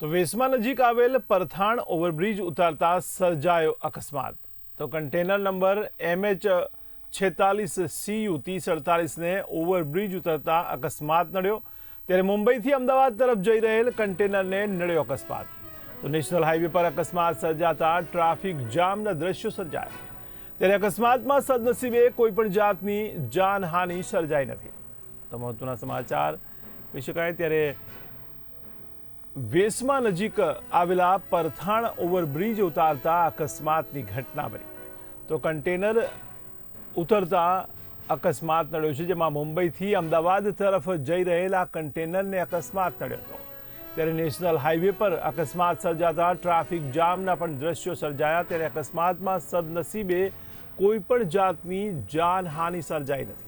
તો વેસમા નજીક આવેલ પરથાણ ઓવરબ્રિજ ઉતારતા સર્જાયો અકસ્માત. તો કન્ટેનર નંબર એમએચ છેતાલીસ સીયુ ત્રીસ અડતાલીસને ઓવરબ્રિજ ઉતરતા અકસ્માત નડ્યો. ત્યારે મુંબઈથી અમદાવાદ તરફ જઈ રહેલ કન્ટેનરને નડ્યો અકસ્માત. તો નેશનલ હાઈવે પર અકસ્માત સર્જાતા ટ્રાફિક જામના દ્રશ્યો સર્જાયા. ત્યારે અકસ્માતમાં સદનસીબે કોઈ પણ જાતની જાનહાનિ સર્જાઈ નથી. તો મહત્વના સમાચાર. કહી શકાય ત્યારે વેસમા નજીક આવેલા પરથાણ ઓવરબ્રિજ ઉતારતા અકસ્માતની ઘટના બની. તો કન્ટેનર ઉતરતા અકસ્માત નડ્યો છે, જેમાં મુંબઈથી અમદાવાદ તરફ જઈ રહેલા કન્ટેનરને અકસ્માત નડ્યો હતો. ત્યારે નેશનલ હાઈવે પર અકસ્માત સર્જાતા ટ્રાફિક જામના પણ દ્રશ્યો સર્જાયા. ત્યારે અકસ્માતમાં સદનસીબે કોઈ પણ જાતની જાનહાનિ સર્જાઈ નથી.